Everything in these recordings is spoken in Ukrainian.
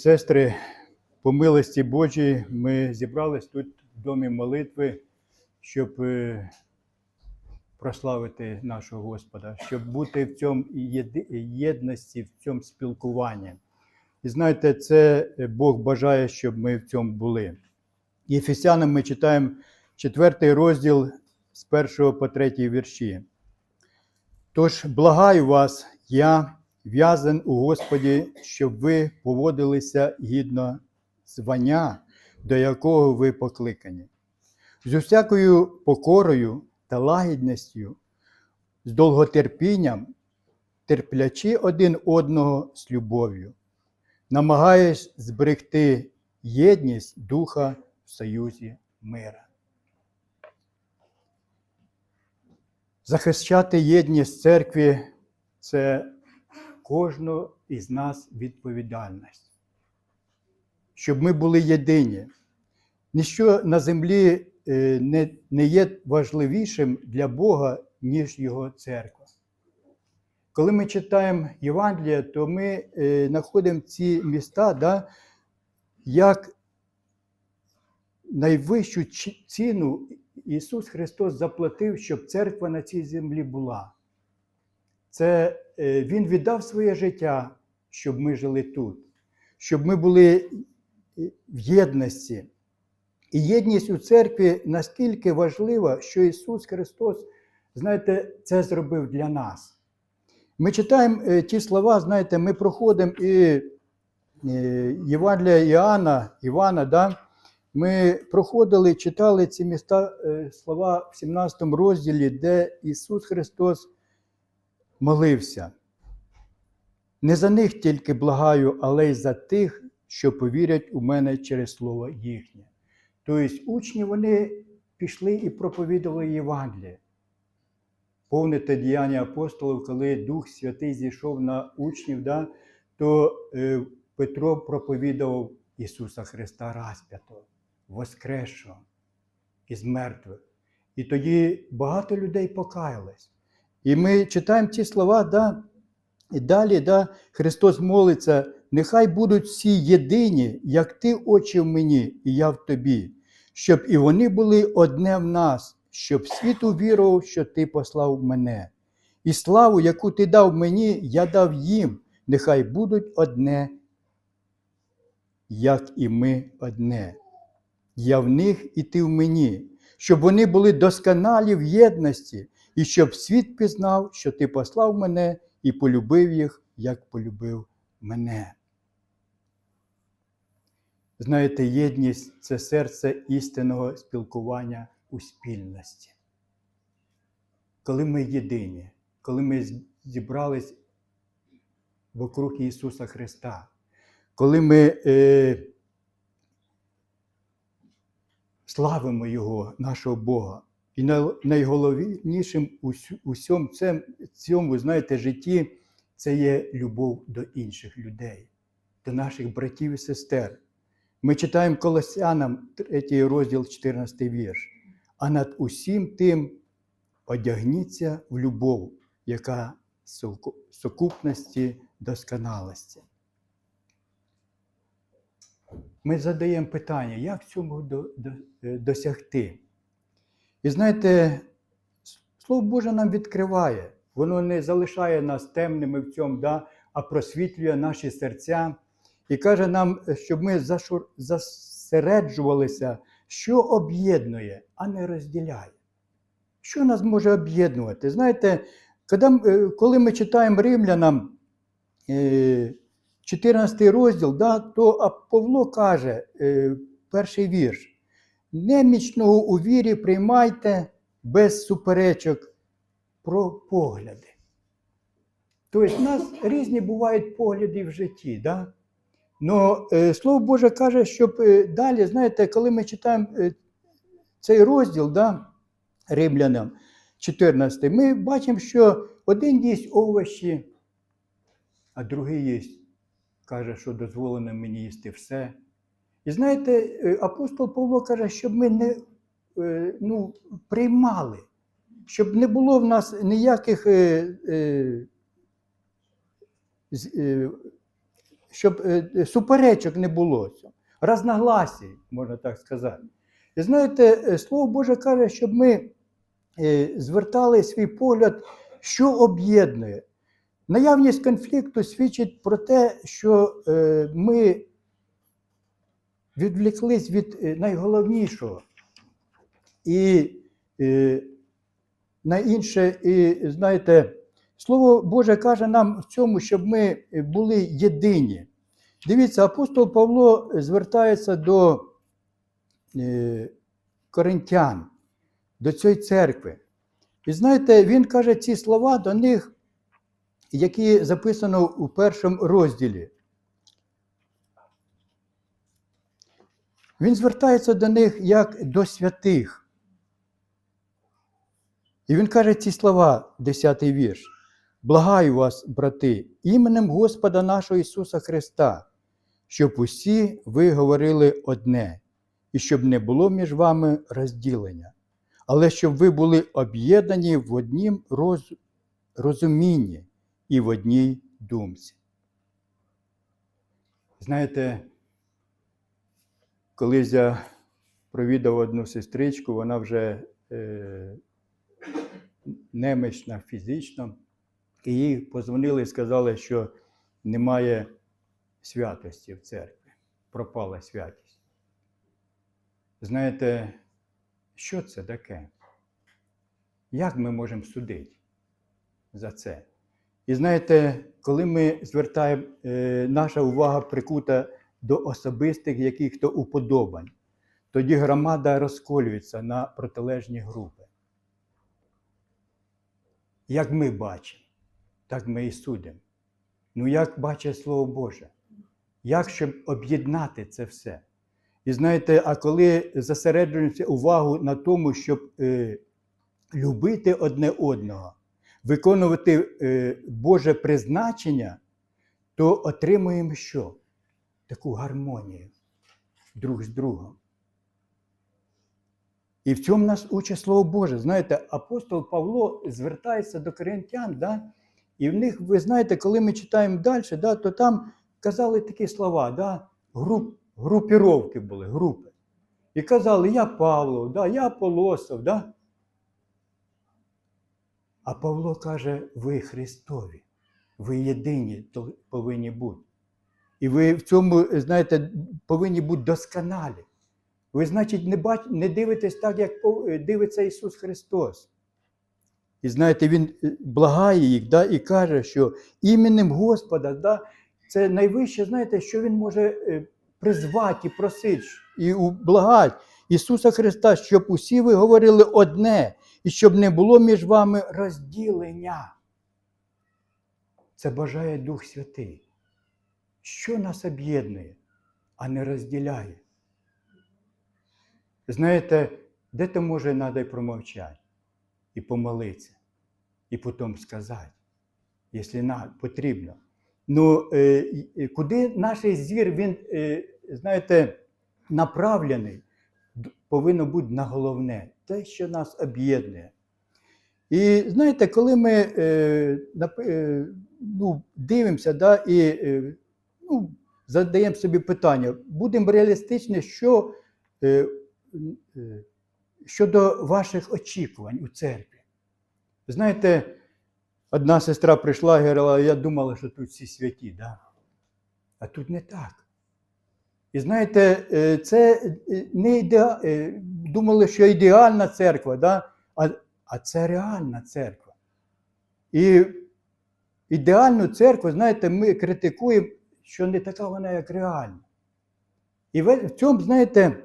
Сестри, по милості Божій, ми зібрались тут в домі молитви, щоб е, прославити нашого Господа, щоб бути в цьому єдності, в цьому спілкуванні. І знаєте, це е, Бог бажає, щоб ми в цьому були. Єфесянам ми читаємо четвертий розділ з першого по третій вірші. Тож благаю вас, я, в'язан у Господі, щоб ви поводилися гідно звання, до якого ви покликані, з усякою покорою та лагідністю, з довготерпінням, терплячи один одного з любов'ю, намагаєш зберегти єдність духа в союзі мира. Захищати єдність церкви це кожного із нас відповідальність. Щоб ми були єдині. Ніщо на землі е, не, не є важливішим для Бога, ніж Його церква. Коли ми читаємо Євангелія, то ми е, знаходимо ці міста, да, як найвищу ціну Ісус Христос заплатив, щоб церква на цій землі була. Це е, Він віддав своє життя, щоб ми жили тут, щоб ми були е, в єдності. І єдність у церкві настільки важлива, що Ісус Христос, знаєте, це зробив для нас. Ми читаємо е, ті слова, знаєте, ми проходимо і Євангелія Іоанна, Івана, да? ми проходили, читали ці міста, слова в 17 розділі, де Ісус Христос молився. Не за них тільки благаю, але й за тих, що повірять у мене через слово їхнє. Тобто учні вони пішли і проповідували Євангеліє. Повните діяння апостолів, коли Дух Святий зійшов на учнів, да, то е, Петро проповідував Ісуса Христа розп'ятого, воскресшого із мертвих. І тоді багато людей покаялись. І ми читаємо ці слова, да, і далі да, Христос молиться, нехай будуть всі єдині, як ти, Отче, в мені, і я в тобі, щоб і вони були одне в нас, щоб світ увірував, що ти послав мене. І славу, яку ти дав мені, я дав їм, нехай будуть одне, як і ми одне. Я в них і ти в мені, щоб вони були досконалі в єдності, і щоб світ пізнав, що ти послав мене і полюбив їх, як полюбив мене. Знаєте, єдність це серце істинного спілкування у спільності. Коли ми єдині, коли ми зібрались вокруг Ісуса Христа, коли ми е, славимо Його, нашого Бога. І найголовнішим у сю- у всьому цем- цьому, знаєте, житті це є любов до інших людей, до наших братів і сестер. Ми читаємо Колосянам 3 розділ, 14 вірш. А над усім тим одягніться в любов, яка сукупності досконалості. Ми задаємо питання, як до- е, досягти? І знаєте, Слово Боже нам відкриває, воно не залишає нас темними в цьому, да, а просвітлює наші серця і каже нам, щоб ми зашур- зосереджувалися, що об'єднує, а не розділяє. Що нас може об'єднувати? Знаєте, коли, е, ми читаємо римлянам е, 14 розділ, да, то Павло каже, е, перший вірш. Немічного у вірі приймайте без суперечок про погляди. Тобто, в нас різні бувають погляди в житті. Да? Но е, Слово Боже каже, щоб е, далі, знаєте, коли ми читаємо е, цей розділ да, римлянам 14, ми бачимо, що один їсть овочі, а другий їсть, каже, що дозволено мені їсти все. І знаєте, е, апостол Павло каже, щоб ми не е, ну, приймали, щоб не було в нас ніяких е, щоб суперечок не було, разногласій, можна так сказати. І знаєте, Слово Боже каже, щоб ми звертали свій погляд, що об'єднує. Наявність конфлікту свідчить про те, що ми відвлеклись від е, найголовнішого. І е, на інше, і знаєте, Слово Боже каже нам в цьому, щоб ми були єдині. Дивіться, апостол Павло звертається до е, коринтян, до цієї церкви. І знаєте, він каже ці слова до них, які записано у першому розділі. Він звертається до них як до святих. І він каже ці слова, 10 вірш. Благаю вас, брати, іменем Господа нашого Ісуса Христа, щоб усі ви говорили одне, і щоб не було між вами розділення, але щоб ви були об'єднані в однім роз... розумінні і в одній думці. Знаєте, колись я провідав одну сестричку, вона вже е, немічна фізично, і їй позвонили і сказали, що немає святості в церкві, пропала святість. Знаєте, що це таке? Як ми можемо судити за це? І знаєте, коли ми звертаємо, е, наша увага прикута до особистих яких-то уподобань, тоді громада розколюється на протилежні групи. Як ми бачимо, так ми і судимо. Ну, як бачить Слово Боже? Як щоб об'єднати це все? І знаєте, а коли зосереджуємося увагу на тому, щоб е, любити одне одного, виконувати е, Боже призначення, то отримуємо що? Таку гармонію друг з другом. І в цьому нас учить Слово Боже. Знаєте, апостол Павло звертається до коринтян, да? і в них, ви знаєте, коли ми читаємо далі, да, то там казали такі слова, да? Груп, групіровки були, групи. І казали, я Павлов, да, я Полосов. Да? А Павло каже, ви Христові, ви єдині повинні бути. І ви в цьому, знаєте, повинні бути досконалі. Ви, значить, не бач... не дивитесь так, як дивиться Ісус Христос. І знаєте, Він е, благає їх да, і каже, що іменем Господа, да, це найвище, знаєте, що Він може е, призвати і просити, і благати Ісуса Христа, щоб усі ви говорили одне, і щоб не було між вами розділення. Це бажає Дух Святий. Що нас об'єднує, а не розділяє? Знаєте, де то може треба промовчати, і помолитися, і потім сказати, якщо потрібно. Ну, е, куди наш зір, він, е, знаєте, направлений, повинно бути на головне, те, що нас об'єднує. І знаєте, коли ми е, ну, дивимося да, і ну, задаємо собі питання, будемо реалістичні, що е, е, щодо ваших очікувань у церкві. Знаєте, одна сестра прийшла і говорила, я думала, що тут всі святі, да? а тут не так. І знаєте, е, це не ідеа... е, думали, що ідеальна церква, да? а, а це реальна церква. І ідеальну церкву, знаєте, ми критикуємо, що не така вона, як реальна. І в в цьому, знаєте,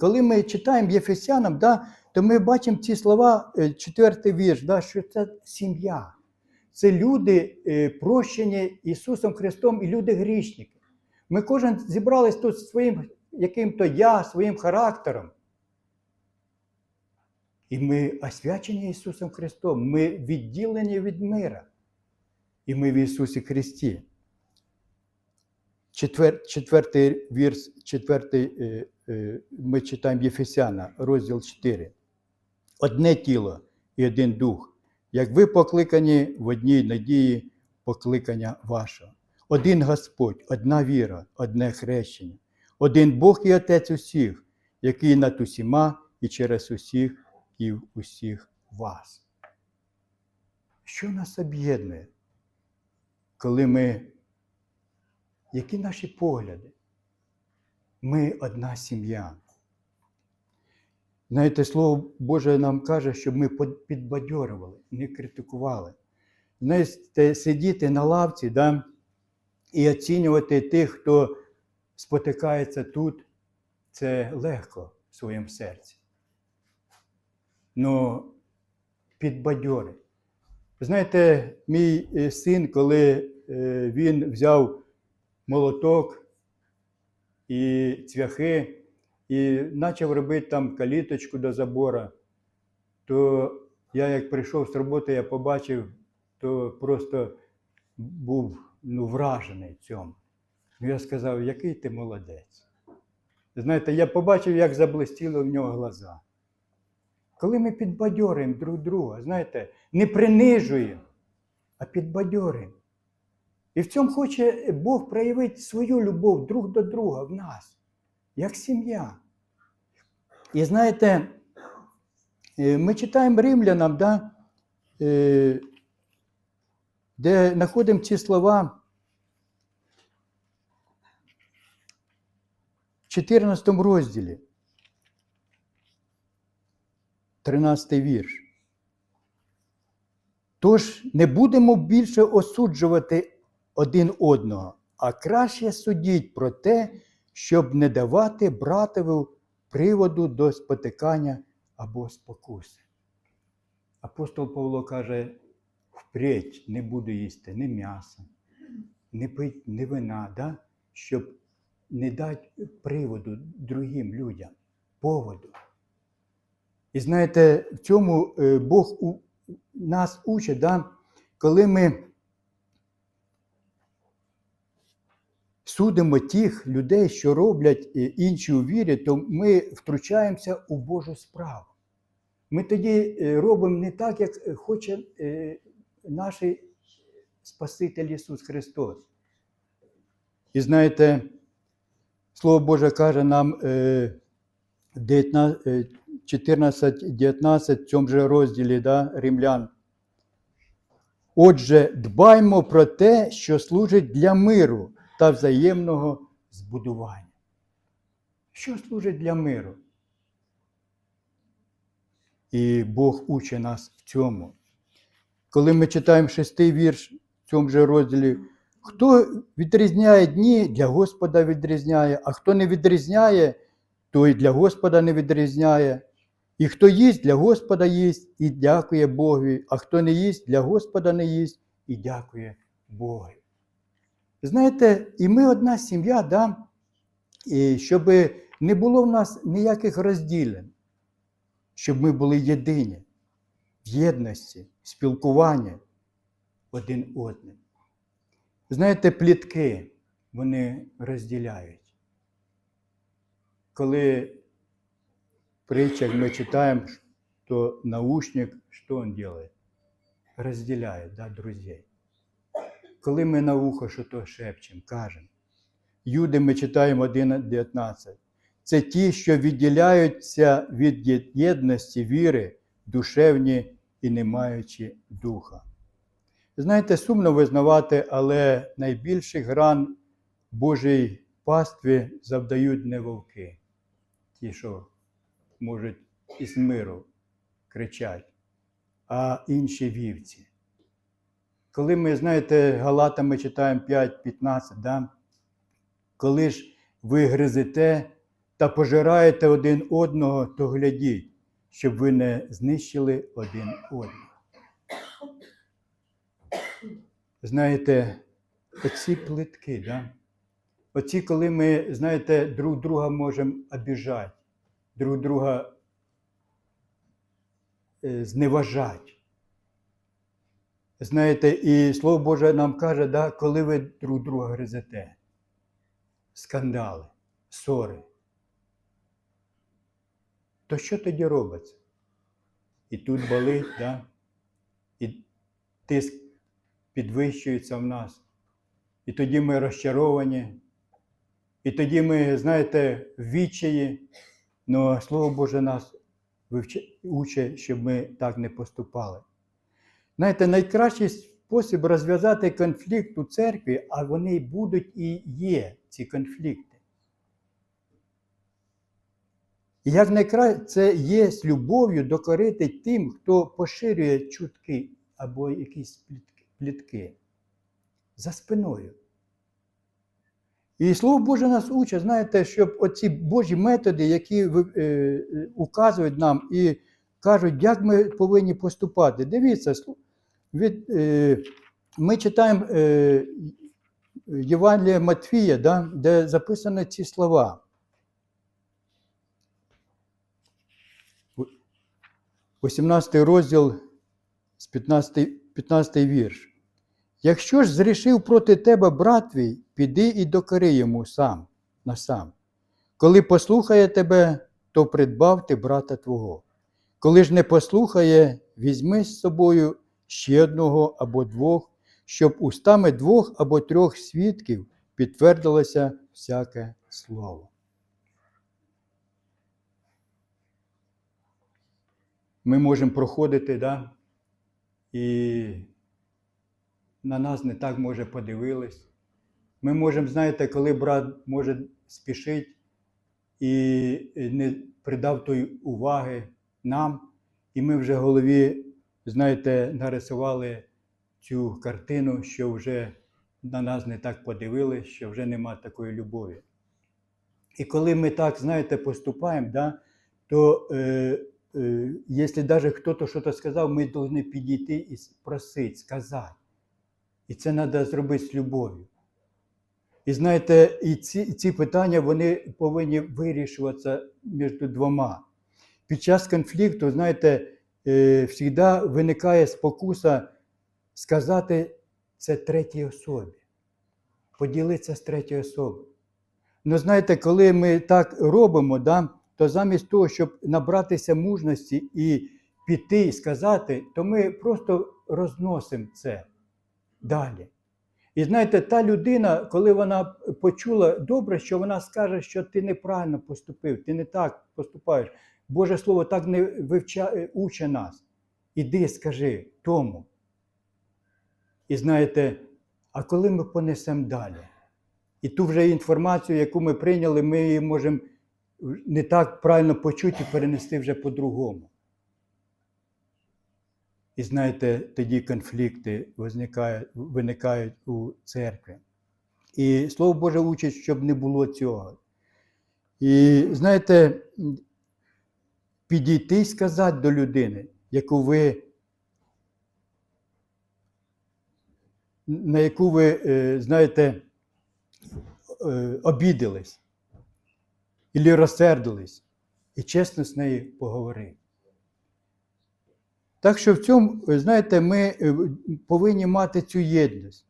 коли ми читаємо Єфесянам, да, то ми бачимо ці слова, е, четвертий вірш, да, що це сім'я. Це люди, е, прощені Ісусом Христом і люди грішники. Ми кожен зібрались тут своїм яким-то я, своїм характером. І ми освячені Ісусом Христом, ми відділені від мира. І ми в Ісусі Христі. Четвер, четвертий вірш, четвертий, е, е, ми читаємо Єфесяна, розділ 4. Одне тіло і один дух, як ви покликані в одній надії покликання вашого. один Господь, одна віра, одне хрещення, один Бог і Отець усіх, який над усіма і через усіх і в усіх вас. Що нас об'єднує, коли ми, які наші погляди? Ми одна сім'я. Знаєте, Слово Боже нам каже, щоб ми підбадьорювали, не критикували. Знаєте, сидіти на лавці да, і оцінювати тих, хто спотикається тут, це легко в своєму серці. Ну, підбадьори. Знаєте, мій е, син, коли е, він взяв молоток і цвяхи, і почав робити там каліточку до забора, то я як прийшов з роботи, я побачив, то просто був ну, вражений цьому. Ну, Я сказав, який ти молодець. Знаєте, я побачив, як заблистіли в нього глаза. Коли ми підбадьорюємо друг друга, знаєте, не принижуємо, а підбадьорюємо. І в цьому хоче Бог проявити свою любов друг до друга в нас, як сім'я. І знаєте, е, ми читаємо римлянам, да, е, де знаходимо ці слова в 14 розділі. 13 вірш. Тож не будемо більше осуджувати один одного, а краще судіть про те, щоб не давати братову приводу до спотикання або спокуси. Апостол Павло каже: впредь не буду їсти ні м'яса, не пить ні вина, да? щоб не дати приводу другим людям, поводу. І знаєте, в цьому е, Бог нас учить, да? коли ми судимо тих людей, що роблять е, інші у вірі, то ми втручаємося у Божу справу. Ми тоді е, робимо не так, як е, хоче наш Спаситель Ісус Христос. І знаєте, Слово Боже каже нам е, в 19, е, 14-19 в цьому же розділі да, римлян. Отже, дбаймо про те, що служить для миру та взаємного збудування. Що служить для миру? І Бог учить нас в цьому. Коли ми читаємо шестий вірш в цьому же розділі, хто відрізняє дні, для Господа відрізняє, а хто не відрізняє, той для Господа не відрізняє. І хто їсть, для Господа їсть і дякує Богові, а хто не їсть, для Господа не їсть і дякує Богу. Знаєте, і ми одна сім'я, да? і щоб не було в нас ніяких розділень, щоб ми були єдині, в єдності, в спілкуванні один одним. Знаєте, плітки вони розділяють. Коли в притчах ми читаємо, то наушник, що він робить? Розділяє да, друзей. Коли ми на ухо що то шепчемо, кажемо. Юди ми читаємо 1.19. Це ті, що відділяються від єдності віри, душевні і не маючи духа. Знаєте, сумно визнавати, але найбільших ран Божій пастві завдають не вовки, ті, що можуть із миру кричать, а інші вівці. Коли ми, знаєте, Галатами читаємо 5-15, да? коли ж ви гризете та пожираєте один одного, то глядіть, щоб ви не знищили один одного. Знаєте, оці плитки, да? оці, коли ми, знаєте, друг друга можемо обіжати, друг друга е, зневажати. Знаєте, і Слово Боже нам каже, да, коли ви друг друга гризете, скандали, ссори, то що тоді робиться? І тут болить, да? і тиск підвищується в нас. і тоді ми розчаровані, і тоді ми, знаєте, в відчаї, але Слово Боже нас учить, щоб ми так не поступали. Знаєте, найкращий спосіб розв'язати конфлікт у церкві, а вони будуть і є, ці конфлікти. І як найкраще це є з любов'ю докорити тим, хто поширює чутки або якісь плітки, за спиною. І Слово Боже нас учить, знаєте, щоб оці Божі методи, які е, е, указують нам і кажуть, як ми повинні поступати. Дивіться, від, е, ми читаємо е, Євангелія Матвія, да, де записані ці слова. 18 розділ з 15, 15 вірш. Якщо ж зрішив проти тебе брат твій, піди і докори йому сам на сам. Коли послухає тебе, то придбав ти брата твого. Коли ж не послухає, візьми з собою ще одного або двох, щоб устами двох або трьох свідків підтвердилося всяке слово. Ми можемо проходити, да? і на нас не так може подивились. Ми можемо, знаєте, коли брат може спішить і не придав тої уваги нам, і ми вже в голові, знаєте, нарисували цю картину, що вже на нас не так подивились, що вже нема такої любові. І коли ми так, знаєте, поступаємо, да, то е, е, якщо навіть хтось щось сказав, ми повинні підійти і просити, сказати. І це треба зробити з любов'ю. І знаєте, і ці, ці питання вони повинні вирішуватися між двома. Під час конфлікту, знаєте, завжди виникає спокуса сказати це третій особі, поділитися з третьою особою. Ну, знаєте, коли ми так робимо, да, то замість того, щоб набратися мужності і піти і сказати, то ми просто розносимо це далі. І знаєте, та людина, коли вона почула добре, що вона скаже, що ти неправильно поступив, ти не так поступаєш. Боже Слово так не вивча, уче нас. Іди, скажи тому. І знаєте, а коли ми понесемо далі? І ту вже інформацію, яку ми прийняли, ми її можемо не так правильно почути і перенести вже по-другому. І знаєте, тоді конфлікти виникають, виникають у церкві. І Слово Боже учить, щоб не було цього. І знаєте, підійти і сказати до людини, яку ви, на яку ви, е, знаєте, е, обідались, і розсердились, і чесно з нею поговорити. Так що в цьому, знаєте, ми е, повинні мати цю єдність.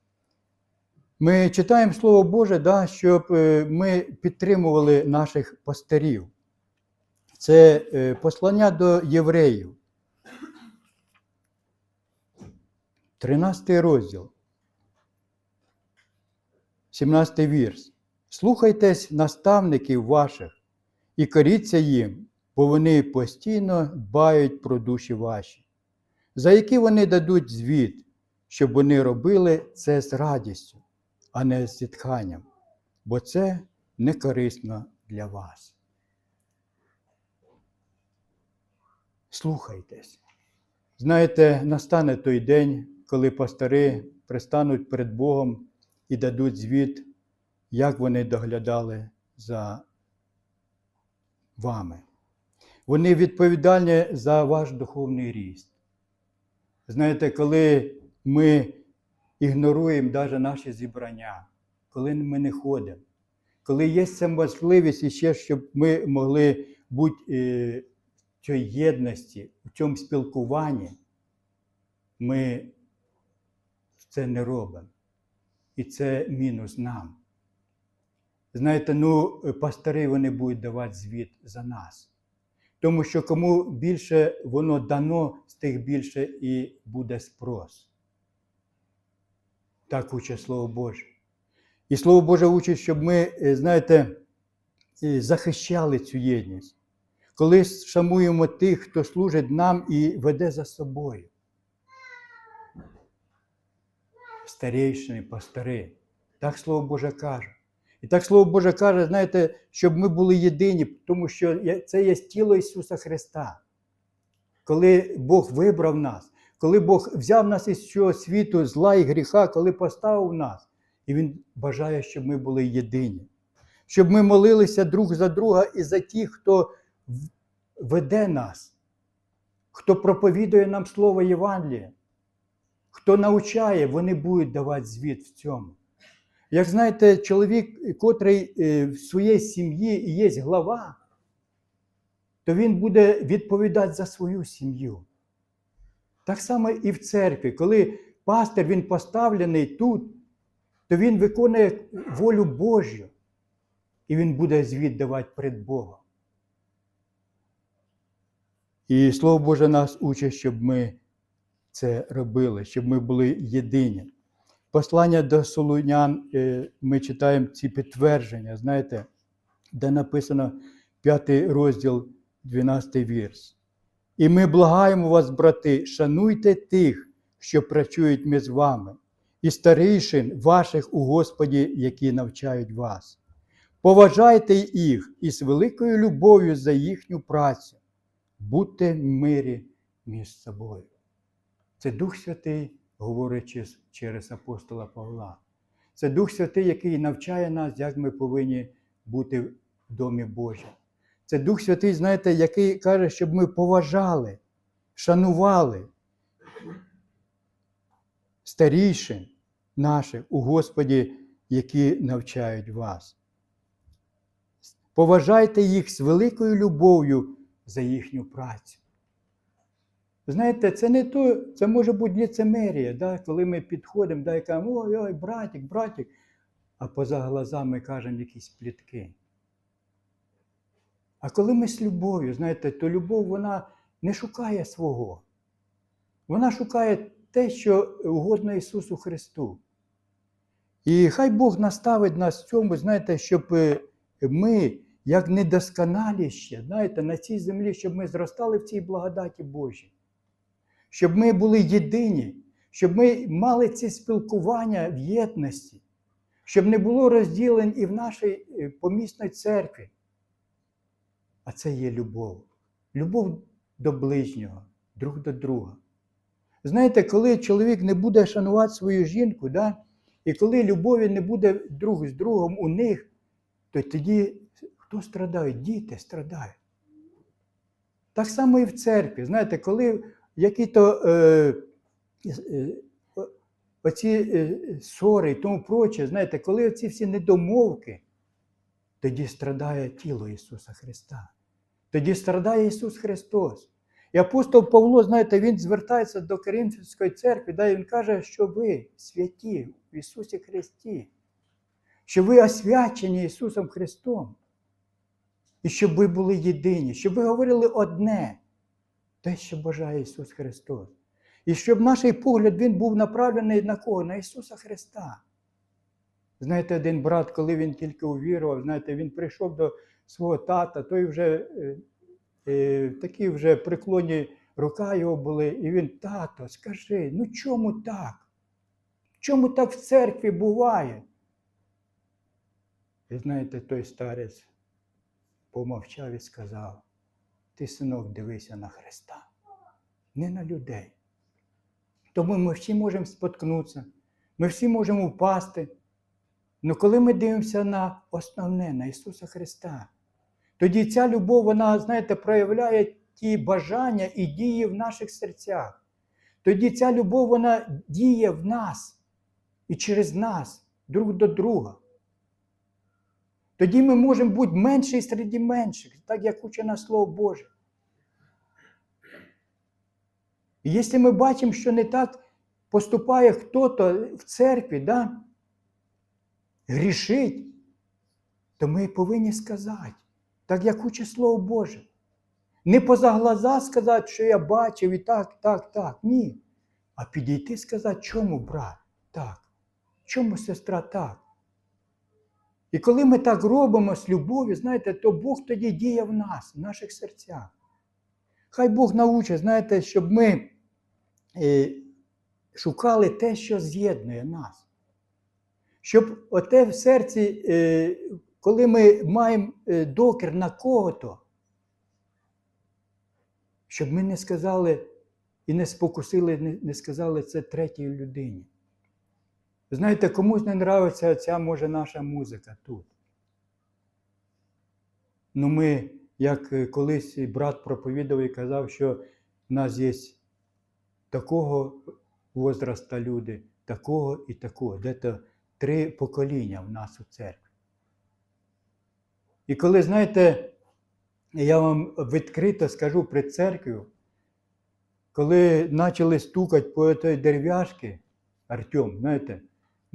Ми читаємо Слово Боже, да, щоб е, ми підтримували наших пастирів. Це е, послання до євреїв. 13 розділ. 17 вірш. Слухайтесь наставників ваших і коріться їм, бо вони постійно дбають про душі ваші за які вони дадуть звіт, щоб вони робили це з радістю, а не з зітханням, бо це не корисно для вас. Слухайтесь. Знаєте, настане той день, коли пастори пристануть перед Богом і дадуть звіт, як вони доглядали за вами. Вони відповідальні за ваш духовний ріст. Знаєте, коли ми ігноруємо навіть наші зібрання, коли ми не ходимо, коли є ця можливість іще, щоб ми могли бути е, цій єдності, в цьому спілкуванні, ми це не робимо. І це мінус нам. Знаєте, ну, пастори вони будуть давати звіт за нас. Тому що кому більше воно дано, з тих більше і буде спрос. Так уче Слово Боже. І Слово Боже учить, щоб ми, е, знаєте, захищали цю єдність. Коли шануємо тих, хто служить нам і веде за собою. Старейшини, пастори. Так Слово Боже каже. І так Слово Боже каже, знаєте, щоб ми були єдині, тому що це є тіло Ісуса Христа. Коли Бог вибрав нас, коли Бог взяв нас із цього світу, зла і гріха, коли поставив нас, і Він бажає, щоб ми були єдині, щоб ми молилися друг за друга і за тих, хто веде нас, хто проповідує нам Слово Євангелія, хто навчає, вони будуть давати звіт в цьому. Як знаєте, чоловік, котрий е, в своїй сім'ї і є глава, то він буде відповідати за свою сім'ю. Так само і в церкві, коли пастор він поставлений тут, то він виконує волю Божю, і він буде звіт давати перед Богом. І Слово Боже нас учить, щоб ми це робили, щоб ми були єдині. Послання до Солунян е, ми читаємо ці підтвердження, знаєте, де написано 5 розділ, 12 вірс. І ми благаємо вас, брати, шануйте тих, що працюють між вами, і старейшин ваших у Господі, які навчають вас. Поважайте їх із великою любов'ю за їхню працю. Будьте в мирі між собою. Це Дух Святий, говорячи через апостола Павла. Це Дух Святий, який навчає нас, як ми повинні бути в домі Божому. Це Дух Святий, знаєте, який каже, щоб ми поважали, шанували старішин наших у Господі, які навчають вас. Поважайте їх з великою любов'ю за їхню працю. Знаєте, це не то, це може бути ліцемерія, да? коли ми підходимо да, і кажемо, ой, ой, братик, братик, а поза глазами кажемо якісь плітки. А коли ми з любов'ю, знаєте, то любов вона не шукає свого. Вона шукає те, що угодно Ісусу Христу. І хай Бог наставить нас в цьому, знаєте, щоб е, ми, як недосконалі ще, знаєте, на цій землі, щоб ми зростали в цій благодаті Божій. Щоб ми були єдині, щоб ми мали ці спілкування в єдності, щоб не було розділень і в нашій е, помісній церкві. А це є любов. Любов до ближнього, друг до друга. Знаєте, коли чоловік не буде шанувати свою жінку, да? і коли любові не буде друг з другом у них, то тоді хто страдає? Діти страдають. Так само і в церкві. Знаєте, коли які-то е, е, оці е, ссори і тому проче, знаєте, коли ці всі недомовки, тоді страдає тіло Ісуса Христа. Тоді страдає Ісус Христос. І апостол Павло, знаєте, він звертається до Коринфянської церкви, да, і він каже, що ви святі в Ісусі Христі, що ви освячені Ісусом Христом. І щоб ви були єдині, щоб ви говорили одне, те, що бажає Ісус Христос. І щоб наш погляд він був направлений на кого? На Ісуса Христа. Знаєте, один брат, коли він тільки увірував, знаєте, він прийшов до свого тата, той вже е, е, такі вже преклонні рука його були, і він, тато, скажи, ну чому так? Чому так в церкві буває? І знаєте, той старець помовчав і сказав: ти, синок, дивися на Христа, не на людей. Тому ми всі можемо споткнутися, ми всі можемо впасти. Але коли ми дивимося на основне, на Ісуса Христа, тоді ця любов, вона, знаєте, проявляє ті бажання і діє в наших серцях. Тоді ця любов, вона діє в нас і через нас, друг до друга. Тоді ми можемо бути менші серед менших, так як нас Слово Боже. І якщо ми бачимо, що не так поступає хто-то в церкві, да, грішить, то ми повинні сказати, так як учить Слово Боже. Не поза глаза сказати, що я бачив і так, так, так. Ні. А підійти і сказати, чому брат так? Чому сестра так? І коли ми так робимо з любов'ю, знаєте, то Бог тоді діє в нас, в наших серцях. Хай Бог научить, знаєте, щоб ми е, шукали те, що з'єднує нас. Щоб оте в серці, е, коли ми маємо е, докір на кого-то, щоб ми не сказали і не спокусили, не, не сказали це третій людині. Знаєте, комусь не нравиться ця може наша музика тут. Ну, ми, як е, колись брат проповідав і казав, що в нас є такого возраста люди, такого і такого. Де-то три покоління в нас у церкві. І коли, знаєте, я вам відкрито скажу при церкві, коли почали стукати по той дерев'яшки, Артем, знаєте,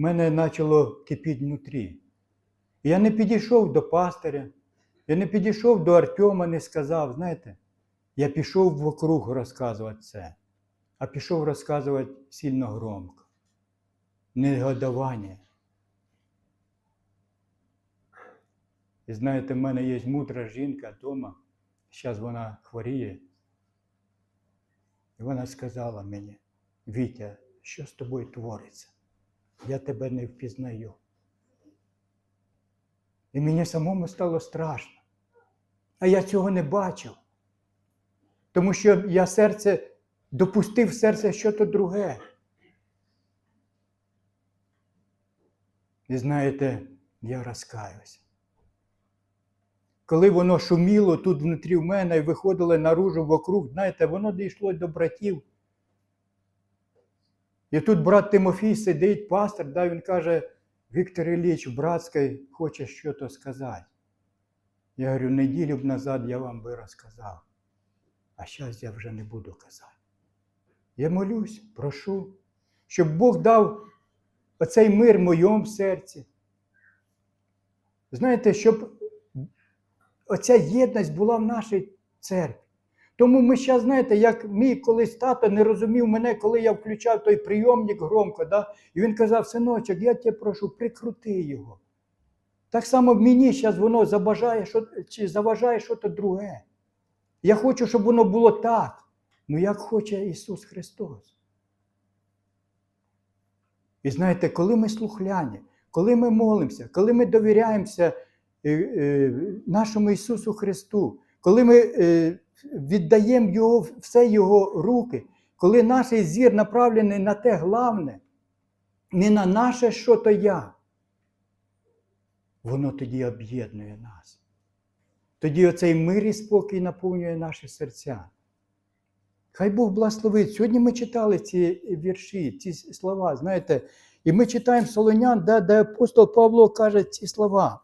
мене почало кипіти внутрі. Я не підійшов до пастиря, я не підійшов до Артема, не сказав, знаєте, я пішов вокруг розказувати це, а пішов розказувати сильно громко. Негодування. І знаєте, в мене є мудра жінка вдома, зараз вона хворіє. І вона сказала мені, Вітя, що з тобою твориться? Я тебе не впізнаю. І мені самому стало страшно. А я цього не бачив. Тому що я серце допустив серце щось друге. І знаєте, я розкаюся. Коли воно шуміло тут внутрі в мене і виходило наружу вокруг, знаєте, воно дійшло до братів. І тут брат Тимофій сидить, пастор, да, він каже, Віктор Ілліч, братський хоче щось сказати. Я говорю, неділю б назад я вам би розказав, а зараз я вже не буду казати. Я молюсь, прошу, щоб Бог дав оцей мир моєму серці. Знаєте, щоб оця єдність була в нашій церкві. Тому ми зараз, знаєте, як мій колись тато не розумів мене, коли я включав той прийомник громко, да? і він казав, синочок, я тебе прошу, прикрути його. Так само мені зараз воно забажає, що, чи заважає щось друге. Я хочу, щоб воно було так, ну як хоче Ісус Христос. І знаєте, коли ми слухляні, коли ми молимося, коли ми довіряємося е, е, нашому Ісусу Христу, коли ми е, віддаємо Його, все Його руки, коли наш зір направлений на те главне, не на наше що то я, воно тоді об'єднує нас. Тоді оцей мир і спокій наповнює наші серця. Хай Бог благословить. Сьогодні ми читали ці вірші, ці слова, знаєте, і ми читаємо Солонян, де, де апостол Павло каже ці слова,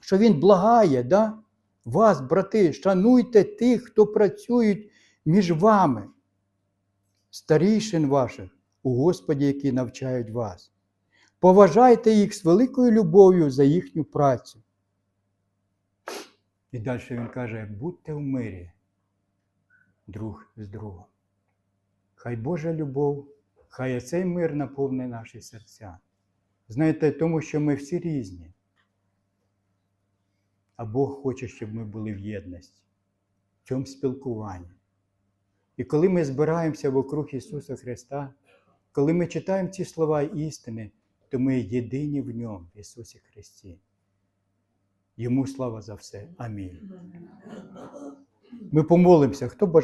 що він благає да, вас, брати, шануйте тих, хто працюють між вами, старішин ваших у Господі, які навчають вас. Поважайте їх з великою любов'ю за їхню працю. І далі він каже: будьте в мирі друг з другом. Хай Божа любов, хай цей мир наповне наші серця. Знаєте, тому що ми всі різні. А Бог хоче, щоб ми були в єдності, в цьому спілкуванні. І коли ми збираємося вокруг Ісуса Христа, коли ми читаємо ці слова істини, то ми єдині в ньому, в Ісусі Христі. Йому слава за все. Амінь. Ми помолимося. Хто бажає.